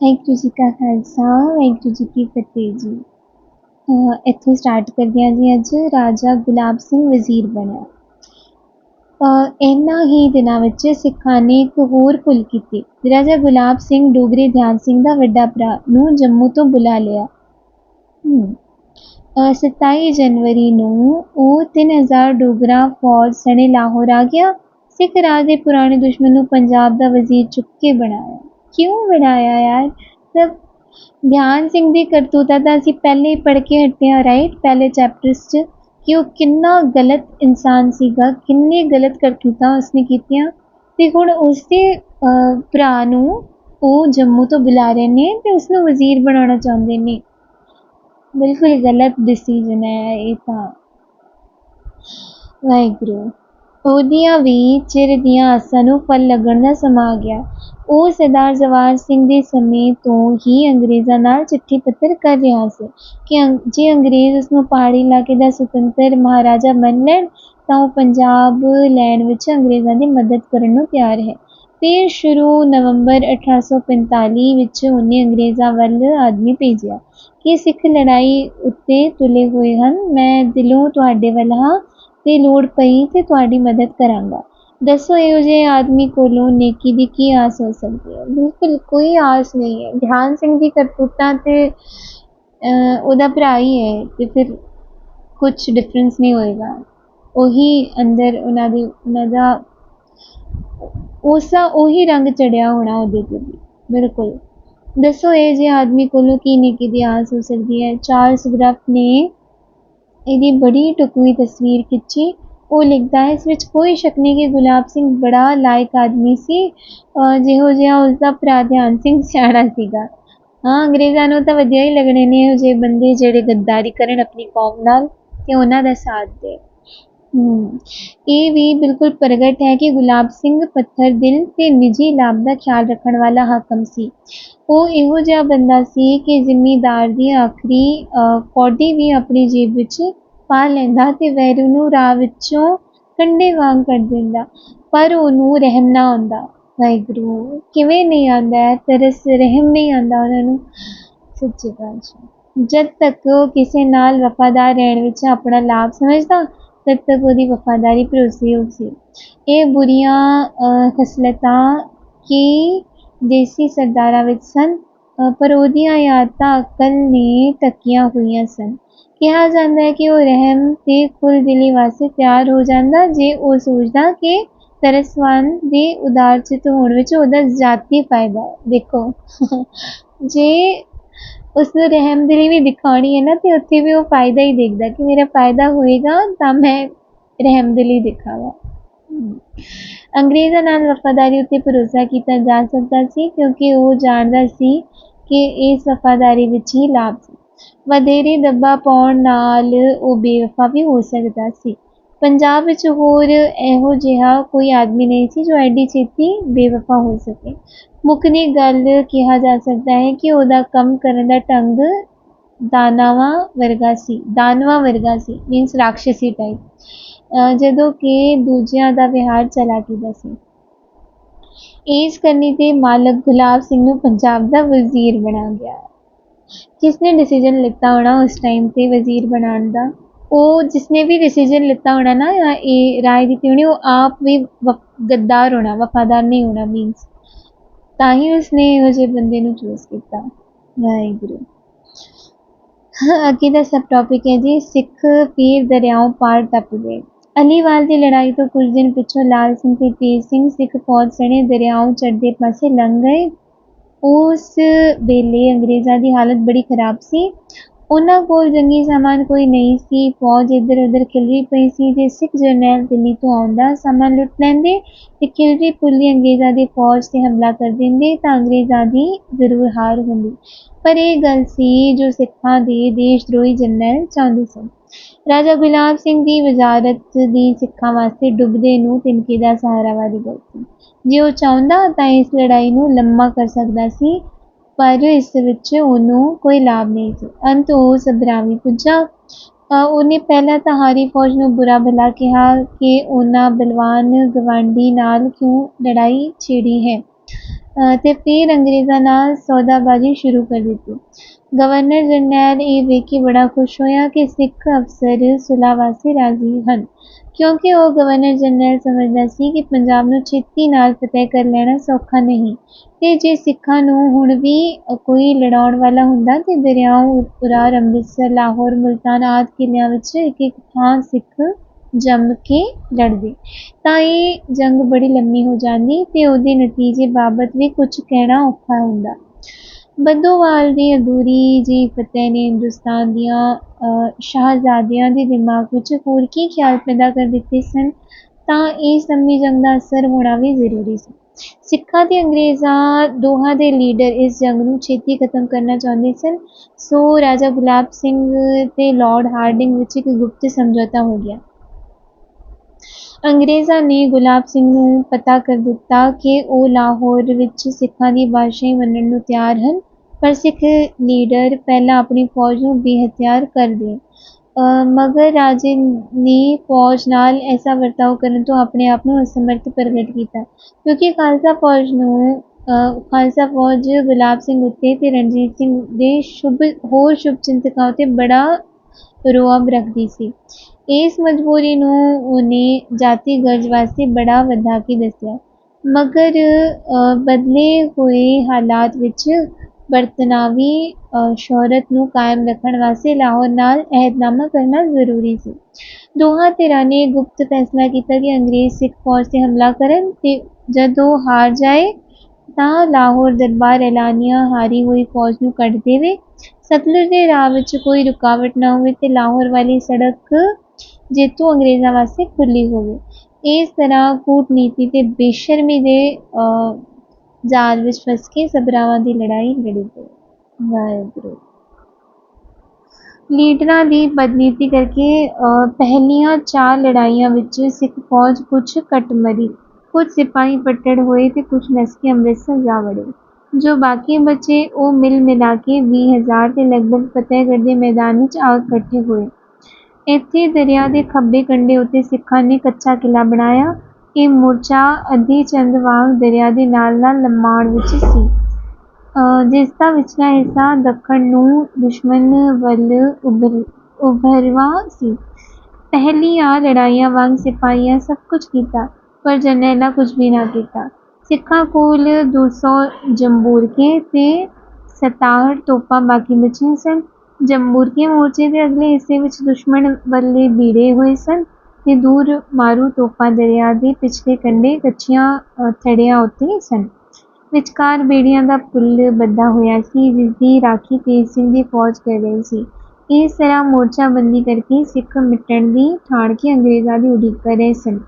ਵਾਹਿਗੁਰੂ ਜੀ ਕਾ ਖਾਲਸਾ ਵਾਹਿਗੁਰੂ ਜੀ ਕੀ ਫਤਿਹ ਜੀ। ਇੱਥੋਂ ਸਟਾਰਟ ਕਰਦੇ ਹਾਂ ਜੀ ਅੱਜ ਰਾਜਾ ਗੁਲਾਬ ਸਿੰਘ ਵਜ਼ੀਰ ਬਣਿਆ। ਅਹ ਇਹਨਾਂ ਹੀ ਦਿਨਾਂ ਵਿੱਚ ਸਿੱਖਾਂ ਨੇ ਇੱਕ ਹੋਰ ਭੁੱਲ ਕੀਤੀ। ਰਾਜਾ ਗੁਲਾਬ ਸਿੰਘ ਡੋਗਰੇ ਧਿਆਨ ਸਿੰਘ ਦਾ ਵੱਡਾ ਭਰਾ ਨੂੰ ਜੰਮੂ ਤੋਂ ਬੁਲਾ ਲਿਆ। ਹਮ, ਅਹ 27 ਜਨਵਰੀ ਨੂੰ ਉਹ 3000 ਡੋਗਰਾ ਫੌਜ ਸਣੇ ਲਾਹੌਰ ਆ ਗਿਆ। ਸਿੱਖ ਰਾਜ ਦੇ ਪੁਰਾਣੇ ਦੁਸ਼ਮਣ ਨੂੰ ਪੰਜਾਬ ਦਾ ਵਜ਼ੀਰ ਚੁੱਕ ਕੇ ਬਣਾਇਆ। ਕਿਉਂ ਬਣਾਇਆ ਯਾਰ? ਸਭ ਧਿਆਨ ਸਿੰਘ ਦੀ ਕਰਤੂਤਾ ਤਾਂ ਅਸੀਂ ਪਹਿਲੇ ਹੀ ਪੜ੍ਹ ਕੇ ਹਟੇ ਹਾਂ ਰਾਈਟ ਪਹਿਲੇ ਚੈਪਟਰਸ 'ਚ ਕਿ ਉਹ ਕਿੰਨਾ ਗਲਤ ਇਨਸਾਨ ਸੀਗਾ, ਕਿੰਨੇ ਗਲਤ ਕਰਤੂਤਾਂ ਉਸਨੇ ਕੀਤੀਆਂ। ਤੇ ਹੁਣ ਉਸਦੇ ਭਰਾ ਨੂੰ ਉਹ ਜੰਮੂ ਤੋਂ ਬੁਲਾ ਰਹੇ ਨੇ ਤੇ ਉਸਨੂੰ ਵਜ਼ੀਰ ਬਣਾਉਣਾ ਚਾਹੁੰਦੇ ਨੇ। ਬਿਲਕੁਲ ਗਲਤ ਡਿਸੀਜਨ ਹੈ ਇਹ ਤਾਂ। ਵਾਹਿਗੁਰੂ। ਉਹਦੀਆਂ ਵੀ ਚਿਰ ਦੀਆਂ ਆਸਾਂ ਨੂੰ ਫਲ ਲੱਗਣ ਦਾ ਸਮਾਂ ਆ ਗਿਆ। ਉਹ ਸਰਦਾਰ ਜਵਾਹਰ ਸਿੰਘ ਦੇ ਸਮੇਂ ਤੋਂ ਹੀ ਅੰਗਰੇਜ਼ਾਂ ਨਾਲ ਚਿੱਠੀ ਪੱਤਰ ਕਰ ਰਿਹਾ ਸੀ ਕਿ ਅੰਗ- ਜੇ ਅੰਗਰੇਜ਼ ਉਸਨੂੰ ਪਹਾੜੀ ਇਲਾਕੇ ਦਾ ਸੁਤੰਤਰ ਮਹਾਰਾਜਾ ਮੰਨ ਲੈਣ ਤਾਂ ਉਹ ਪੰਜਾਬ ਲੈਣ ਵਿੱਚ ਅੰਗਰੇਜ਼ਾਂ ਦੀ ਮਦਦ ਕਰਨ ਨੂੰ ਤਿਆਰ ਹੈ। ਫਿਰ ਸ਼ੁਰੂ ਨਵੰਬਰ 1845 ਵਿੱਚ ਉਹਨੇ ਅੰਗਰੇਜ਼ਾਂ ਵੱਲ ਆਦਮੀ ਭੇਜਿਆ ਕਿ ਸਿੱਖ ਲੜਾਈ ਉੱਤੇ ਤੁਲੇ ਹੋਏ ਹਨ। ਮੈਂ ਦਿਲੋਂ ਤੁਹਾਡੇ ਵੱਲ ਹਾਂ। ਤੇ ਲੋੜ ਪਈ ਤੇ ਤੁਹਾਡੀ ਮਦਦ ਕਰਾਂਗਾ। ਦੱਸੋ ਇਹੋ ਜਿਹੇ ਆਦਮੀ ਕੋਲੋਂ ਨੇਕੀ ਦੀ ਕੀ ਆਸ ਹੋ ਸਕਦੀ ਹੈ? ਬਿਲਕੁਲ ਕੋਈ ਆਸ ਨਹੀਂ ਹੈ। ਧਿਆਨ ਸਿੰਘ ਦੀ ਕਰਤੂਤਾਂ ਤੇ ਉਹਦਾ ਭਰਾ ਹੀ ਹੈ ਤੇ ਫਿਰ ਕੁਝ ਡਿਫਰੈਂਸ ਨਹੀਂ ਹੋਏਗਾ। ਉਹੀ ਅੰਦਰ ਉਹਨਾਂ ਦੇ, ਉਹਨਾਂ ਦਾ ਉਸਾ ਉਹੀ ਰੰਗ ਚੜਿਆ ਹੋਣਾ ਉਹਦੇ ਤੇ ਬਿਲਕੁਲ। ਦੱਸੋ ਇਹ ਜੇ ਆਦਮੀ ਕੋਲੋਂ ਕੀ ਨੇਕੀ ਦੀ ਆਸ ਹੋ ਸਕਦੀ ਹੈ? ਚਾਰਲਸ ਗ੍ਰਫ ਨੇ ਇਹਦੀ ਬੜੀ ਢੁਕਵੀਂ ਤਸਵੀਰ ਖਿੱਚੀ। ਉਹ ਲਿਖਦਾ ਹੈ, ਇਸ ਵਿੱਚ ਕੋਈ ਸ਼ੱਕ ਨਹੀਂ ਕਿ ਗੁਲਾਬ ਸਿੰਘ ਬੜਾ ਲਾਇਕ ਆਦਮੀ ਸੀ। ਜਿਹੋ ਜਿਹਾ ਉਸਦਾ ਭਰਾ ਧਿਆਨ ਸਿੰਘ ਸਿਆਣਾ ਸੀਗਾ। ਹਾਂ, ਅੰਗਰੇਜ਼ਾਂ ਨੂੰ ਤਾਂ ਵਧੀਆ ਹੀ ਲੱਗਣੇ ਨੇ ਇਹੋ ਜਿਹੇ ਬੰਦੇ ਜਿਹੜੇ ਗੱਦਾਰੀ ਕਰਨ ਆਪਣੀ ਕੌਮ ਨਾਲ ਤੇ ਉਹਨਾਂ ਦਾ ਸਾਥ ਦੇ ਇਹ ਵੀ ਬਿਲਕੁਲ ਪ੍ਰਗਟ ਹੈ ਕਿ ਗੁਲਾਬ ਸਿੰਘ ਪੱਥਰ ਦਿਲ ਤੇ ਨਿੱਜੀ ਲਾਭ ਦਾ ਖਿਆਲ ਰੱਖਣ ਵਾਲਾ ਹਾਕਮ ਸੀ। ਉਹ ਇਹੋ ਜਿਹਾ ਬੰਦਾ ਸੀ ਕਿ ਜ਼ਿਮੀਦਾਰ ਦੀ ਆਖਰੀ ਕੌਡੀ ਵੀ ਆਪਣੀ ਜੇਬ ਵਿੱਚ ਪਾ ਲੈਂਦਾ ਤੇ ਵੈਰੂ ਨੂੰ ਰਾਹ ਵਿੱਚੋਂ ਕੰਡੇ ਵਾਂਗ ਕੱਢ ਦਿੰਦਾ, ਪਰ ਉਹਨੂੰ ਰਹਿਮ ਨਾ ਆਉਂਦਾ। ਵਾਹਿਗੁਰੂ, ਕਿਵੇਂ ਨਹੀਂ ਆਉਂਦਾ ਹੈ? ਤਰਸ, ਰਹਿਮ ਨਹੀਂ ਆਉਂਦਾ ਉਹਨਾਂ ਨੂੰ। ਸੱਚੀ ਪਾਤਸ਼ਾਹ, ਜਦ ਤੱਕ ਉਹ ਕਿਸੇ ਨਾਲ ਵਫਾਦਾਰ ਰਹਿਣ ਵਿੱਚ ਆਪਣਾ ਲਾਭ ਸਮਝਦਾ ਤਦ ਤੱਕ ਉਹਦੀ ਵਫਾਦਾਰੀ ਭਰੋਸੇਯੋਗ ਸੀ। ਇਹ ਬੁਰੀਆਂ ਅਹ, ਖਸਲਤਾਂ ਕੀ ਦੇਸੀ ਸਰਦਾਰਾਂ ਵਿੱਚ ਸਨ? ਪਰ ਉਹਦੀਆਂ ਆਦਤਾਂ ਅਕਲ ਨੇ ਤੱਕੀਆਂ ਹੋਈਆਂ ਸਨ। ਕਿਹਾ ਜਾਂਦਾ ਹੈ ਕਿ ਉਹ ਰਹਿਮ ਤੇ ਖੁੱਲ ਦਿਲੀ ਵਾਸਤੇ ਤਿਆਰ ਹੋ ਜਾਂਦਾ ਜੇ ਉਹ ਸੋਚਦਾ ਕਿ ਤਰਸਵਾਨ ਦੇ ਉਦਾਰਚਿਤ ਹੋਣ ਵਿੱਚ ਉਹਦਾ ਜ਼ਾਤੀ ਫਾਇਦਾ ਹੈ। ਦੇਖੋ ਜੇ ਉਸਨੂੰ ਰਹਿਮ ਰਹਿਮਦਿਲੀ ਵੀ ਦਿਖਾਉਣੀ ਹੈ ਨਾ, ਤੇ ਉੱਥੇ ਵੀ ਉਹ ਫਾਇਦਾ ਹੀ ਦੇਖਦਾ ਕਿ ਮੇਰਾ ਫਾਇਦਾ ਹੋਏਗਾ ਤਾਂ ਮੈਂ ਰਹਿਮ ਰਹਿਮਦਿਲੀ ਦਿਖਾਵਾਂ। ਅੰਗਰੇਜ਼ਾਂ ਨਾਲ ਵਫਾਦਾਰੀ ਉੱਤੇ ਭਰੋਸਾ ਕੀਤਾ ਜਾ ਸਕਦਾ ਸੀ ਕਿਉਂਕਿ ਉਹ ਜਾਣਦਾ ਸੀ ਕਿ ਇਸ ਵਫਾਦਾਰੀ ਵਿੱਚ ਹੀ ਲਾਭ ਸੀ। ਵਧੇਰੇ ਦੱਬਾ ਪਾਉਣ ਨਾਲ ਉਹ ਬੇਵਫਾ ਵੀ ਹੋ ਸਕਦਾ ਸੀ। ਪੰਜਾਬ ਵਿੱਚ ਹੋਰ ਇਹੋ ਜਿਹਾ ਕੋਈ ਆਦਮੀ ਨਹੀਂ ਸੀ ਜੋ ਐਡੀ ਛੇਤੀ ਬੇਵਫਾ ਹੋ ਸਕੇ। ਮੁੱਖ ਮੁੱਕਦੀ ਗੱਲ ਕਿਹਾ ਜਾ ਸਕਦਾ ਹੈ ਕਿ ਉਹਦਾ ਕੰਮ ਕਰਨ ਦਾ ਢੰਗ ਦਾਨਵਾਂ ਵਰਗਾ ਸੀ, ਦਾਨਵਾਂ ਵਰਗਾ ਸੀ ਮੀਨਸ ਰਾਖਸ਼ੀ ਟਾਈਪ ਜਦੋਂ ਕਿ ਦੂਜਿਆਂ ਦਾ ਵਿਹਾਰ ਚਲਾਕੀਦਾ ਸੀ। ਇਸ ਕਰਨੀ ਤੇ ਮਾਲਕ ਗੁਲਾਬ ਸਿੰਘ ਨੂੰ ਪੰਜਾਬ ਦਾ ਵਜ਼ੀਰ ਬਣਾ ਗਿਆ। ਕਿਸਨੇ ਡਿਸੀਜਨ ਲਿੱਤਾ ਹੋਣਾ ਉਸ ਟਾਈਮ ਤੇ ਵਜ਼ੀਰ ਬਣਾਉਣ ਦਾ? ਉਹ ਜਿਸਨੇ ਵੀ ਡਿਸੀਜਨ ਲਿੱਤਾ ਹੋਣਾ ਨਾ ਜਾਂ ਇਹ ਰਾਏ ਦਿੱਤੀ ਹੋਣੀ, ਉਹ ਆਪ ਵੀ ਵਫ- ਗੱਦਾਰ ਹੋਣਾ, ਵਫਾਦਾਰ ਨਹੀਂ ਮੀਨਸ ਤਾਂ ਹੀ ਉਸਨੇ ਇਹੋ ਜਿਹੇ ਬੰਦੇ ਨੂੰ ਚੂਜ਼ ਕੀਤਾ। ਵਾਹਿਗੁਰੂ। ਅੱਗੇ ਦਾ ਸਬ ਟੌਪਿਕ ਹੈ ਜੀ, ਸਿੱਖ ਪੀਰ ਦਰਿਆਓਂ ਪਾਰ ਟੱਪ ਗਏ। ਅਲੀਵਾਲ ਦੀ ਲੜਾਈ ਤੋਂ ਕੁਝ ਦਿਨ ਪਿੱਛੋਂ ਲਾਲ ਸਿੰਘ ਤੇ ਤੇਜ ਸਿੰਘ ਸਿੱਖ ਫੌਜ ਸਣੇ ਦਰਿਆਓਂ ਚੜ੍ਹਦੇ ਪਾਸੇ ਲੰਘ ਗਏ। ਉਸ ਵੇਲੇ ਅੰਗਰੇਜ਼ਾਂ ਦੀ ਹਾਲਤ ਬੜੀ ਖਰਾਬ ਸੀ। ਉਹਨਾਂ ਕੋਲ ਜੰਗੀ ਸਾਮਾਨ ਕੋਈ ਨਹੀਂ ਸੀ। ਫੌਜ ਇੱਧਰ ਉੱਧਰ ਖਿਲਰੀ ਪਈ ਸੀ ਜੇ ਸਿੱਖ ਜਰਨੈਲ ਦਿੱਲੀ ਤੋਂ ਆਉਂਦਾ ਸਾਮਾਨ ਲੁੱਟ ਲੈਂਦੇ ਤੇ ਖਿਲਰੀ ਪੁੱਲੀ ਅੰਗਰੇਜ਼ਾਂ ਦੀ ਫੌਜ ਤੇ ਹਮਲਾ ਕਰ ਦਿੰਦੇ ਤਾਂ ਅੰਗਰੇਜ਼ਾਂ ਦੀ ਜ਼ਰੂਰ ਹਾਰ ਹੁੰਦੀ। ਪਰ ਇਹ ਗੱਲ ਸੀ ਜੋ ਸਿੱਖਾਂ ਦੇ ਦੇਸ਼ ਦਰੋਹੀ ਜਰਨੈਲ ਚਾਹੁੰਦੇ ਸਨ। ਰਾਜਾ ਗੁਲਾਬ ਸਿੰਘ ਦੀ ਵਜ਼ਾਰਤ ਦੀ ਸਿੱਖਾਂ ਵਾਸਤੇ ਡੁੱਬਦੇ ਨੂੰ ਤਿਨਕੇ ਦਾ ਸਹਾਰਾ ਵਾਲੀ ਗੱਲ ਸੀ। ਜੇ ਉਹ ਚਾਹੁੰਦਾ ਤਾਂ ਇਸ ਲੜਾਈ ਨੂੰ ਲੰਮਾ ਕਰ ਸਕਦਾ ਸੀ। ਪਰ ਇਸ ਵਿੱਚ ਉਹਨੂੰ ਕੋਈ ਲਾਭ ਨਹੀਂ ਸੀ। ਅੰਤ ਉਹ ਸਬਰਾਵੀ ਪੁੱਜਾ। ਉਹਨੇ ਪਹਿਲਾਂ ਤਾਂ ਹਾਰੀ ਫੌਜ ਨੂੰ ਬੁਰਾ ਭਲਾ ਕਿਹਾ ਕਿ ਉਹਨਾਂ ਬਲਵਾਨ ਗਵਾਂਢੀ ਨਾਲ ਕਿਉਂ ਲੜਾਈ ਛੇੜੀ ਹੈ। ਅਹ ਤੇ ਫਿਰ ਅੰਗਰੇਜ਼ਾਂ ਨਾਲ ਸੌਦਾਬਾਜ਼ੀ ਸ਼ੁਰੂ ਕਰ ਦਿੱਤੀ। ਗਵਰਨਰ ਜਨਰਲ ਇਹ ਵੇਖ ਕੇ ਬੜਾ ਖੁਸ਼ ਹੋਇਆ ਕਿ ਸਿੱਖ ਅਫਸਰ ਸੁਲਾ ਵਾਸਤੇ ਰਾਜ਼ੀ ਹਨ। ਕਿਉਂਕਿ ਉਹ ਗਵਰਨਰ ਜਨਰਲ ਸਮਝਦਾ ਸੀ ਕਿ ਪੰਜਾਬ ਨੂੰ ਛੇਤੀ ਨਾਲ ਫਤਿਹ ਕਰ ਲੈਣਾ ਸੌਖਾ ਨਹੀਂ। ਤੇ ਜੇ ਸਿੱਖਾਂ ਨੂੰ ਹੁਣ ਵੀ ਕੋਈ ਲੜਾਉਣ ਵਾਲਾ ਹੁੰਦਾ ਤੇ ਦਰਿਆਓਂ ਉਰਾਰ ਅੰਮ੍ਰਿਤਸਰ, ਲਾਹੌਰ, ਮੁਲਤਾਨ ਆਦਿ ਕਿਲਿਆਂ ਵਿੱਚ ਇੱਕ ਇੱਕ ਥਾਂ ਸਿੱਖ ਜੰਮ ਕੇ ਲੜਦੇ। ਤਾਂ ਇਹ ਜੰਗ ਬੜੀ ਲੰਮੀ ਹੋ ਜਾਂਦੀ ਤੇ ਉਹਦੇ ਨਤੀਜੇ ਬਾਬਤ ਵੀ ਕੁਝ ਕਹਿਣਾ ਔਖਾ ਹੁੰਦਾ। ਬੱਦੋਵਾਲ ਦੀ ਅਧੂਰੀ ਜੀ ਫਤਿਹ ਨੇ ਹਿੰਦੁਸਤਾਨ ਦੀਆਂ ਅਹ, ਸ਼ਾਹਜ਼ਾਦਿਆਂ ਦੇ ਦਿਮਾਗ ਵਿੱਚ ਹੋਰ ਕੀ ਖਿਆਲ ਪੈਦਾ ਕਰ ਦਿੱਤੇ ਸਨ? ਤਾਂ ਇਸ ਲੰਮੀ ਜੰਗ ਦਾ ਅਸਰ ਹੋਣਾ ਵੀ ਜ਼ਰੂਰੀ ਸੀ। ਸਿੱਖਾਂ ਤੇ ਅੰਗਰੇਜ਼ਾਂ ਦੋਹਾਂ ਦੇ ਲੀਡਰ ਇਸ ਜੰਗ ਨੂੰ ਛੇਤੀ ਖਤਮ ਕਰਨਾ ਚਾਹੁੰਦੇ ਸਨ। ਸੋ ਰਾਜਾ ਗੁਲਾਬ ਸਿੰਘ ਤੇ ਲਾਰਡ ਹਾਰਡਿੰਗ ਵਿੱਚ ਇੱਕ ਗੁਪਤ ਸਮਝੌਤਾ ਹੋ ਗਿਆ। ਅੰਗਰੇਜ਼ਾਂ ਨੇ ਗੁਲਾਬ ਸਿੰਘ ਨੂੰ ਪਤਾ ਕਰ ਦਿੱਤਾ ਕਿ ਉਹ ਲਾਹੌਰ ਵਿੱਚ ਸਿੱਖਾਂ ਦੀ ਬਾਦਸ਼ਾਹੀ ਮੰਨਣ ਨੂੰ ਤਿਆਰ ਹਨ, ਪਰ ਸਿੱਖ ਲੀਡਰ ਪਹਿਲਾਂ ਆਪਣੀ ਫੌਜ ਨੂੰ ਬੇਹਥਿਆਰ ਕਰ ਦੇਣ ਮਗਰ ਰਾਜੇ ਨੇ ਫੌਜ ਨਾਲ ਐਸਾ ਵਰਤਾਓ ਕਰਨ ਤੋਂ ਆਪਣੇ ਆਪ ਨੂੰ ਅਸਮਰਥ ਪ੍ਰਗਟ ਕੀਤਾ, ਕਿਉਂਕਿ ਖਾਲਸਾ ਫੌਜ ਨੂੰ ਖਾਲਸਾ ਫੌਜ ਗੁਲਾਬ ਸਿੰਘ ਉੱਤੇ ਤੇ ਰਣਜੀਤ ਸਿੰਘ ਦੇ ਸ਼ੁਭ, ਹੋਰ ਸ਼ੁਭ ਚਿੰਤਕਾਂ ਉੱਤੇ ਬੜਾ ਰੋਅਬ ਰੱਖਦੀ ਸੀ। ਇਸ ਮਜਬੂਰੀ ਨੂੰ ਉਹਨੇ ਜਾਤੀ ਗਰਜ ਵਾਸਤੇ ਬੜਾ ਵਧਾ ਕੇ ਦੱਸਿਆ। ਮਗਰ ਬਦਲੇ ਹੋਏ ਹਾਲਾਤ ਵਿੱਚ ਬਰਤਨਾਵੀ ਅਹ, ਸ਼ੌਹਰਤ ਨੂੰ ਕਾਇਮ ਰੱਖਣ ਵਾਸਤੇ ਲਾਹੌਰ ਨਾਲ ਅਹਿਦਨਾਮਾ ਕਰਨਾ ਜ਼ਰੂਰੀ ਸੀ। ਦੋਹਾਂ ਧਿਰਾਂ ਨੇ ਗੁਪਤ ਫੈਸਲਾ ਕੀਤਾ ਕਿ ਅੰਗਰੇਜ਼ ਸਿੱਖ ਫੌਜ 'ਤੇ ਹਮਲਾ ਕਰਨ ਤੇ ਜਦ ਉਹ ਹਾਰ ਜਾਏ ਤਾਂ ਲਾਹੌਰ ਦਰਬਾਰ ਐਲਾਨੀਆ ਹਾਰੀ ਹੋਈ ਫੌਜ ਨੂੰ ਕੱਢ ਦੇਵੇ ਸਤਲੁਜ ਦੇ ਰਾਹ ਵਿੱਚ ਕੋਈ ਰੁਕਾਵਟ ਨਾ ਹੋਵੇ ਤੇ ਲਾਹੌਰ ਵਾਲੀ ਸੜਕ ਜੇਤੂ ਅੰਗਰੇਜ਼ਾਂ ਵਾਸਤੇ ਖੁੱਲੀ ਹੋਵੇ। ਇਸ ਤਰ੍ਹਾਂ ਕੂਟਨੀਤੀ ਤੇ ਬੇਸ਼ਰਮੀ ਦੇ ਜਾਲ ਵਿੱਚ ਫਸ ਕੇ ਸਭਰਾਵਾਂ ਦੀ ਲੜਾਈ ਲੜੀ ਗਈ। ਵਾਹਿਗੁਰੂ। ਲੀਡਰਾਂ ਦੀ ਬਦਨੀਤੀ ਕਰਕੇ ਅਹ, ਪਹਿਲੀਆਂ ਚਾਰ ਲੜਾਈਆਂ ਵਿੱਚ ਸਿੱਖ ਫੌਜ ਕੁਝ ਘੱਟ ਮਰੀ ਕੁਝ ਸਿਪਾਹੀ ਪੱਟੜ ਹੋਏ ਤੇ ਕੁਝ ਨਸਕੇ ਅੰਮ੍ਰਿਤਸਰ ਜਾ ਵੜੇ। ਜੋ ਬਾਕੀ ਬਚੇ, ਉਹ ਮਿਲ ਮਿਲਾ ਕੇ ਵੀਹ ਹਜ਼ਾਰ ਦੇ ਲਗਭਗ ਫਤਿਹਗੜ੍ਹ ਦੇ ਮੈਦਾਨ ਵਿੱਚ ਆ ਇਕੱਠੇ ਹੋਏ। ਇੱਥੇ ਦਰਿਆ ਦੇ ਖੱਬੇ ਕੰਢੇ ਉੱਤੇ ਸਿੱਖਾਂ ਨੇ ਕੱਚਾ ਕਿਲ੍ਹਾ ਬਣਾਇਆ। ਇਹ ਮੋਰਚਾ ਅੱਧੀ ਚੰਦ ਵਾਂਗ ਦਰਿਆ ਦੇ ਨਾਲ ਨਾਲ ਲੰਮਾਣ ਵਿੱਚ ਸੀ। ਅਹ ਜਿਸ ਦਾ ਵਿਚਲਾ ਹਿੱਸਾ ਦੱਖਣ ਨੂੰ ਦੁਸ਼ਮਣ ਵੱਲ ਉਭਰ, ਉਭਰਵਾ ਸੀ। ਪਹਿਲੀਆਂ ਲੜਾਈਆਂ ਵਾਂਗ ਸਿਪਾਹੀਆਂ ਸਭ ਕੁਝ ਕੀਤਾ, ਪਰ ਜਰਨੈਲਾਂ ਕੁਝ ਵੀ ਨਾ ਕੀਤਾ। ਸਿੱਖਾਂ ਕੋਲ 200 ਜੰਬੂਰਕੇ ਤੇ 67 ਤੋਪਾਂ ਬਾਕੀ ਬਚੀਆਂ ਸਨ। ਜੰਬੂਰਕੇ ਮੋਰਚੇ ਦੇ ਅਗਲੇ ਹਿੱਸੇ ਵਿੱਚ ਦੁਸ਼ਮਣ ਵੱਲੇ ਭੀੜੇ ਹੋਏ ਸਨ ਤੇ ਦੂਰ ਮਾਰੂ ਤੋਪਾਂ ਦਰਿਆ ਦੇ ਪਿਛਲੇ ਕੰਢੇ ਕੱਚੀਆਂ ਥੜਿਆਂ ਉੱਤੇ ਸਨ। ਵਿਚਕਾਰ ਬੇੜੀਆਂ ਦਾ ਪੁੱਲ ਬੱਧਾ ਹੋਇਆ ਸੀ ਜਿਸ ਦੀ ਰਾਖੀ ਤੇਜ ਸਿੰਘ ਦੀ ਫੌਜ ਕਰ ਰਹੀ ਸੀ। ਇਸ ਤਰ੍ਹਾਂ ਮੋਰਚਾਬੰਦੀ ਕਰਕੇ ਸਿੱਖ ਮਿਟਣ ਦੀ ਠਾਣ ਕੇ ਅੰਗਰੇਜ਼ਾਂ ਦੀ ਉਡੀਕ ਕਰ ਰਹੇ ਸਨ।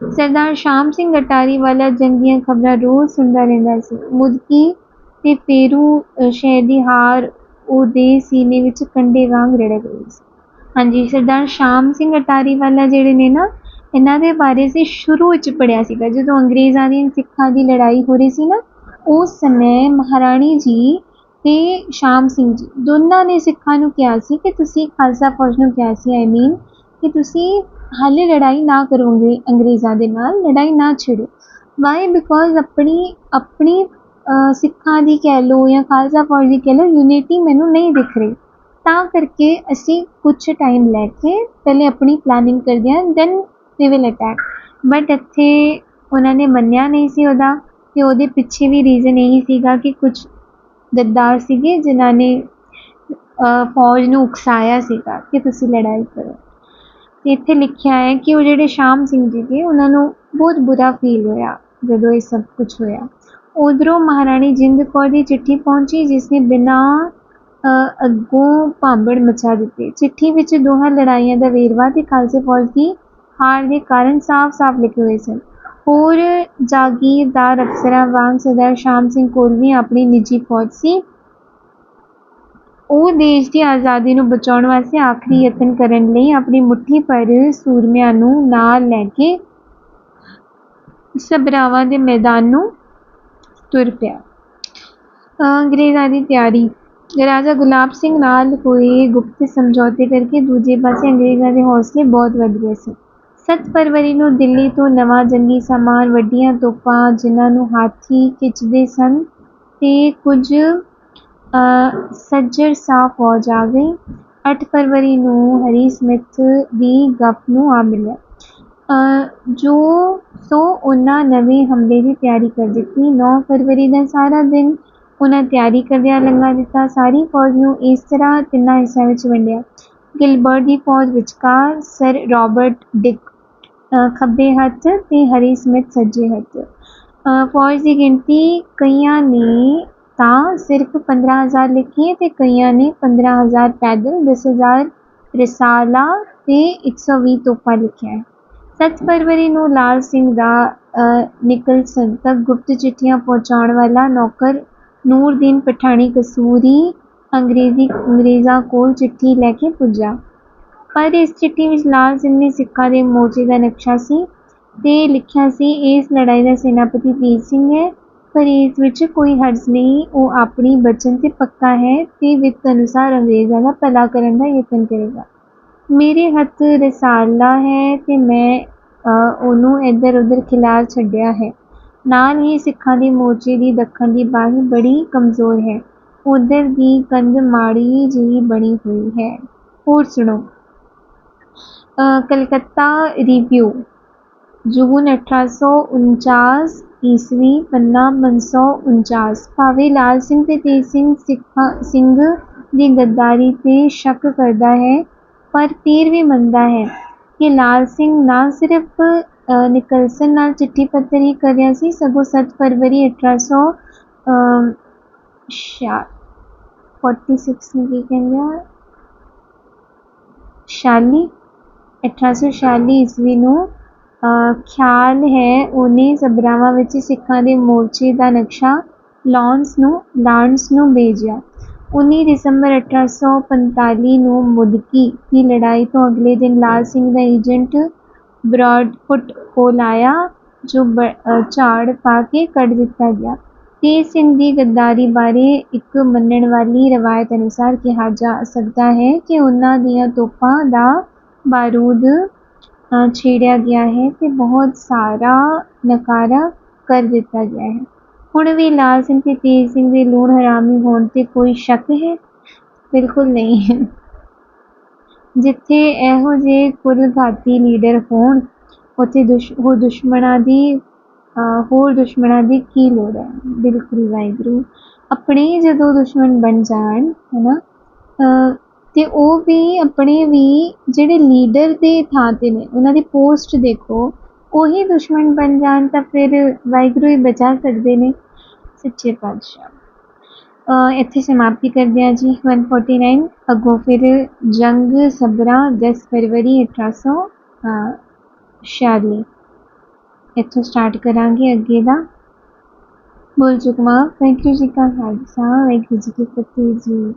ਸਰਦਾਰ ਸ਼ਾਮ ਸਿੰਘ ਅਟਾਰੀ ਵਾਲਾ ਜੰਗੀਆਂ ਖਬਰਾਂ ਰੋਜ਼ ਸੁਣਦਾ ਰਹਿੰਦਾ ਸੀ। ਮੁਦਕੀ ਤੇ ਫੇਰੂ ਸ਼ਹਿਰ ਦੀ ਹਾਰ ਉਹਦੇ ਸੀਨੇ ਵਿੱਚ ਕੰਡੇ ਵਾਂਗ ਰੜਕ ਰਹੀ ਸੀ। ਹਾਂਜੀ, ਸਰਦਾਰ ਸ਼ਾਮ ਸਿੰਘ ਅਟਾਰੀ ਵਾਲਾ ਜਿਹੜੇ ਨੇ ਨਾ, ਇਹਨਾਂ ਦੇ ਬਾਰੇ ਸੀ ਸ਼ੁਰੂ ਵਿੱਚ ਪੜਿਆ ਸੀਗਾ। ਜਦੋਂ ਅੰਗਰੇਜ਼ਾਂ ਦੀ ਸਿੱਖਾਂ ਦੀ ਲੜਾਈ ਹੋ ਰਹੀ ਸੀ ਨਾ, ਉਸ ਸਮੇਂ ਮਹਾਰਾਣੀ ਜੀ ਤੇ ਸ਼ਾਮ ਸਿੰਘ ਜੀ ਦੋਨਾਂ ਨੇ ਸਿੱਖਾਂ ਨੂੰ ਕਿਹਾ ਸੀ ਕਿ ਤੁਸੀਂ ਖਾਲਸਾ ਫੌਜ ਨੂੰ ਕਿਹਾ ਸੀ ਆਈ ਮੀਨ ਕਿ ਤੁਸੀਂ ਹਾਲੇ ਲੜਾਈ ਨਾ ਕਰੋਗੇ ਅੰਗਰੇਜ਼ਾਂ ਦੇ ਨਾਲ, ਲੜਾਈ ਨਾ ਛੇੜੋ। ਵਾਈ ਬਿਕੋਜ਼ ਆਪਣੀ ਆਪਣੀ ਸਿੱਖਾਂ ਦੀ ਕਹਿ ਲਓ ਜਾਂ ਖਾਲਸਾ ਫੌਜ ਦੀ ਕਹਿ ਲਓ ਯੂਨਿਟੀ ਮੈਨੂੰ ਨਹੀਂ ਦਿਖ ਰਹੀ। ਤਾਂ ਕਰਕੇ ਅਸੀਂ ਕੁਝ ਟਾਈਮ ਲੈ ਕੇ ਪਹਿਲੇ ਆਪਣੀ ਪਲੈਨਿੰਗ ਕਰਦੇ ਹਾਂ then they will attack but ਇੱਥੇ ਉਹਨਾਂ ਨੇ ਮੰਨਿਆ ਨਹੀਂ ਸੀ ਉਹਦਾ ਤੇ ਉਹਦੇ ਪਿੱਛੇ ਵੀ ਰੀਜ਼ਨ ਇਹੀ ਸੀਗਾ ਕਿ ਕੁਝ ਗੱਦਾਰ ਸੀਗੇ ਜਿਨ੍ਹਾਂ ਨੇ ਫੌਜ ਨੂੰ ਉਕਸਾਇਆ ਸੀਗਾ ਕਿ ਤੁਸੀਂ ਲੜਾਈ ਕਰੋ। ਤੇ ਇੱਥੇ ਲਿਖਿਆ ਹੈ ਕਿ ਉਹ ਜਿਹੜੇ ਸ਼ਾਮ ਸਿੰਘ ਜੀ ਸੀ, ਉਹਨਾਂ ਨੂੰ ਬਹੁਤ ਬੁਰਾ ਫੀਲ ਹੋਇਆ ਜਦੋਂ ਇਹ ਸਭ ਕੁਝ ਹੋਇਆ। ਉਧਰੋਂ ਮਹਾਰਾਣੀ ਜਿੰਦ ਕੌਰ ਦੀ ਚਿੱਠੀ ਪਹੁੰਚੀ, ਜਿਸ ਨੇ ਬਿਨਾਂ ਅੱਗੋਂ ਭਾਂਬੜ ਮਚਾ ਦਿੱਤੀ। ਚਿੱਠੀ ਵਿੱਚ ਦੋਹਾਂ ਲੜਾਈਆਂ ਦਾ ਵੇਰਵਾ ਤੇ ਖਾਲਸੇ ਫੌਜ ਦੀ ਹਾਰ ਦੇ ਕਾਰਨ ਸਾਫ਼-ਸਾਫ਼ ਲਿਖੇ ਹੋਏ ਸਨ। ਹੋਰ ਜਾਗੀਰਦਾਰ ਅਫਸਰਾਂ ਵਾਂਗ ਸਰਦਾਰ ਸ਼ਾਮ ਸਿੰਘ ਕੋਲ ਵੀ ਆਪਣੀ ਨਿੱਜੀ ਫੌਜ ਸੀ। ਉਹ ਦੇਸ਼ ਦੀ ਆਜ਼ਾਦੀ ਨੂੰ ਬਚਾਉਣ ਵਾਸਤੇ ਆਖਰੀ ਯਤਨ ਕਰਨ ਲਈ ਆਪਣੀ ਮੁੱਠੀ ਭਰ ਸੂਰਮਿਆਂ ਨੂੰ ਨਾਲ ਲੈ ਕੇ ਸਭਰਾਵਾਂ ਦੇ ਮੈਦਾਨ ਨੂੰ ਤੁਰ ਪਿਆ। ਅੰਗਰੇਜ਼ਾਂ ਦੀ ਤਿਆਰੀ। ਰਾਜਾ ਗੁਲਾਬ ਸਿੰਘ ਨਾਲ ਹੋਏ ਗੁਪਤ ਸਮਝੌਤੇ ਕਰਕੇ ਦੂਜੇ ਪਾਸੇ ਅੰਗਰੇਜ਼ਾਂ ਦੇ ਹੌਸਲੇ ਬਹੁਤ ਵੱਧ ਗਏ ਸਨ। 7 ਫਰਵਰੀ ਨੂੰ ਦਿੱਲੀ ਤੋਂ ਨਵਾਂ ਜੰਗੀ ਸਾਮਾਨ, ਵੱਡੀਆਂ ਤੋਪਾਂ, ਜਿਨ੍ਹਾਂ ਨੂੰ ਹਾਥੀ ਖਿੱਚਦੇ ਸਨ ਤੇ ਕੁਝ ਸੱਜਰ ਸਾਹ ਫੌਜ ਆ ਗਈ 8 ਫਰਵਰੀ ਨੂੰ ਹਰੀ ਸਮਿਥ ਦੀ ਗੱਪ ਨੂੰ ਆ ਮਿਲਿਆ। ਜੋ ਸੋ ਉਹਨਾਂ ਨਵੇਂ ਹਮਲੇ ਦੀ ਤਿਆਰੀ ਕਰ ਦਿੱਤੀ। 9 ਫਰਵਰੀ ਦਾ ਸਾਰਾ ਦਿਨ ਉਹਨਾਂ ਤਿਆਰੀ ਕਰਦਿਆਂ ਲੰਘਾ ਦਿੱਤਾ। ਸਾਰੀ ਫੌਜ ਨੂੰ ਇਸ ਤਰ੍ਹਾਂ ਤਿੰਨਾਂ ਹਿੱਸਿਆਂ ਵਿੱਚ ਵੰਡਿਆ। ਗਿਲਬਰਟ ਦੀ ਫੌਜ ਵਿਚਕਾਰ ਸਰ ਰਾਬਰਟ ਡਿਕ ਖੱਬੇ ਹੱਥ ਤੇ ਹਰੀ ਸਮਿਥ ਸੱਜੇ ਹੱਥ। ਫੌਜ ਦੀ ਗਿਣਤੀ ਕਈਆਂ ਨੇ ਤਾਂ ਸਿਰਫ 15000 ਲਿਖੀ ਹੈ ਤੇ ਕਈਆਂ ਨੇ 15000 ਪੈਦਲ 10000 ਰਸਾਲਾ ਤੇ 120 ਤੋਪਾਂ ਲਿਖਿਆ ਹੈ। 7 ਫਰਵਰੀ ਨੂੰ ਲਾਲ ਸਿੰਘ ਦਾ ਨਿਕਲ ਨਿਕਲਸਨ ਤੱਕ ਗੁਪਤ ਚਿੱਠੀਆਂ ਪਹੁੰਚਾਉਣ ਵਾਲਾ ਨੌਕਰ ਨੂਰਦੀਨ ਪਠਾਣੀ ਕਸੂਰੀ ਅੰਗਰੇਜ਼ੀ, ਅੰਗਰੇਜ਼ਾਂ ਕੋਲ ਚਿੱਠੀ ਲੈ ਕੇ ਪੁੱਜਾ। ਪਰ ਇਸ ਚਿੱਠੀ ਵਿੱਚ ਲਾਲ ਸਿੰਘ ਨੇ ਸਿੱਖਾਂ ਦੇ ਮੋਰਚੇ ਦਾ ਨਕਸ਼ਾ ਸੀ ਤੇ ਲਿਖਿਆ ਸੀ, ਇਸ ਲੜਾਈ ਦਾ ਸੈਨਾਪਤੀ ਵੀਰ ਸਿੰਘ ਹੈ। ਪਰ ਇਸ ਵਿੱਚ ਕੋਈ ਹਰਜ਼ ਨਹੀਂ, ਉਹ ਆਪਣੀ ਬਚਨ ਤੇ ਪੱਕਾ ਹੈ ਤੇ ਵਿੱਤ ਅਨੁਸਾਰ ਅੰਗਰੇਜ਼ਾਂ ਦਾ ਭਲਾ ਕਰਨ ਦਾ ਯਤਨ ਕਰੇਗਾ। ਮੇਰੇ ਹੱਥ ਰਸਾਲਾ ਹੈ ਤੇ ਮੈਂ ਉਹਨੂੰ ਇੱਧਰ ਉੱਧਰ ਖਿਲਾਰ ਛੱਡਿਆ ਹੈ। ਨਾਲ ਹੀ ਸਿੱਖਾਂ ਦੇ ਮੋਰਚੇ ਦੀ ਦੱਖਣ ਦੀ ਬਾਹੀ ਬੜੀ ਕਮਜ਼ੋਰ ਹੈ। ਉਧਰ ਦੀ ਕੰਧ ਮਾੜੀ ਜਿਹੀ ਬਣੀ ਹੋਈ ਹੈ। ਹੋਰ ਸੁਣੋ। ਕਲਕੱਤਾ ਰਿਵਿਊ, ਜੂਨ 1849 ਈਸਵੀ ਪੰਨਾ 549 ਭਾਵੇਂ ਲਾਲ ਸਿੰਘ ਤੇ ਤੇਜ ਸਿੰਘ ਸਿੱਖਾਂ ਸਿੰਘ ਦੀ ਗੱਦਾਰੀ ਤੇ ਸ਼ੱਕ ਕਰਦਾ ਹੈ ਪਰ ਫਿਰ ਵੀ ਮੰਨਦਾ ਹੈ ਕਿ ਲਾਲ ਸਿੰਘ ਨਾ ਸਿਰਫ ਅ, ਨਿਕਲਸਨ ਨਾਲ ਚਿੱਠੀ ਪੱਤਰ ਹੀ ਕਰ ਰਿਹਾ ਸੀ ਸਗੋਂ 7 ਫਰਵਰੀ 1800 ਅਮ, ਸ਼ਾ 46 ਨੂੰ ਕੀ ਕਹਿੰਦੇ ਆ ਛਿਆਲੀ 1846 ਈਸਵੀ ਨੂੰ ਅ, ਖਿਆਲ ਹੈ ਉਹਨੇ ਸਭਰਾਵਾਂ ਵਿੱਚ ਸਿੱਖਾਂ ਦੇ ਮੋਰਚੇ ਦਾ ਨਕਸ਼ਾ ਲਾਂਸ ਨੂੰ ਲਾਂਸ ਨੂੰ ਭੇਜਿਆ। 19 ਦਸੰਬਰ 1845 ਨੂੰ ਮੁਦਕੀ ਦੀ ਲੜਾਈ ਤੋਂ ਅਗਲੇ ਦਿਨ ਲਾਲ ਸਿੰਘ ਦਾ ਏਜੰਟ ਬਰਾਡਫੁੱਟ ਕੋਲ ਆਇਆ, ਜੋ ਬ- ਝਾੜ ਪਾ ਕੇ ਕੱਢ ਦਿੱਤਾ ਗਿਆ। ਤੇਜ ਸਿੰਘ ਦੀ ਗੱਦਾਰੀ ਬਾਰੇ ਇੱਕ ਮੰਨਣ ਵਾਲੀ ਰਵਾਇਤ ਅਨੁਸਾਰ ਕਿਹਾ ਜਾ ਸਕਦਾ ਹੈ ਕਿ ਉਹਨਾਂ ਦੀਆਂ ਤੋਪਾਂ ਦਾ ਬਾਰੂਦ ਅ, ਛੇੜਿਆ ਗਿਆ ਹੈ ਤੇ ਬਹੁਤ ਸਾਰਾ ਨਕਾਰਾ ਕਰ ਦਿੱਤਾ ਗਿਆ ਹੈ। ਹੁਣ ਵੀ ਲਾਲ ਸਿੰਘ ਤੇ ਤੇਜ ਸਿੰਘ ਦੇ ਲੂਣ ਹਰਾਮੀ ਹੋਣ ਤੇ ਕੋਈ ਸ਼ੱਕ ਹੈ? ਬਿਲਕੁਲ ਨਹੀਂ। ਹੈ ਜਿੱਥੇ ਇਹੋ ਜਿਹੇ ਕੁਲਘਾਤੀ ਲੀਡਰ ਹੋਣ ਉੱਥੇ ਦੁਸ਼ ਹੋਰ ਦੁਸ਼ਮਣਾਂ ਦੀ ਹੋਰ ਦੁਸ਼ਮਣਾਂ ਦੀ ਕੀ ਲੋੜ ਹੈ? ਬਿਲਕੁਲ ਵਾਹਿਗੁਰੂ। ਆਪਣੇ ਹੀ ਜਦੋਂ ਦੁਸ਼ਮਣ ਬਣ ਜਾਣ ਹੈ ਨਾ ਤੇ ਉਹ ਵੀ ਆਪਣੇ ਵੀ ਜਿਹੜੇ ਲੀਡਰ ਦੇ ਥਾਂ ਤੇ ਨੇ, ਉਹਨਾਂ ਦੀ ਪੋਸਟ ਦੇਖੋ, ਉਹੀ ਦੁਸ਼ਮਣ ਬਣ ਜਾਣ ਤਾਂ ਫਿਰ ਵਾਹਿਗੁਰੂ ਹੀ ਬਚਾ ਸਕਦੇ ਨੇ। ਸੱਚੇ ਪਾਤਸ਼ਾਹ। ਇੱਥੇ ਸਮਾਪਤੀ ਕਰਦੇ ਹਾਂ ਜੀ 149 ਅੱਗੋਂ ਫਿਰ ਜੰਗ ਸਬਰਾ 10 ਫਰਵਰੀ 1846 ਇੱਥੋਂ ਸਟਾਰਟ ਕਰਾਂਗੇ ਅੱਗੇ ਦਾ। ਬੋਲ ਚੁਕਮਾ ਵਾਹਿਗੁਰੂ ਜੀ ਕਾ ਖਾਲਸਾ, ਵਾਹਿਗੁਰੂ ਜੀ ਕੀ ਫਤਿਹ ਜੀ।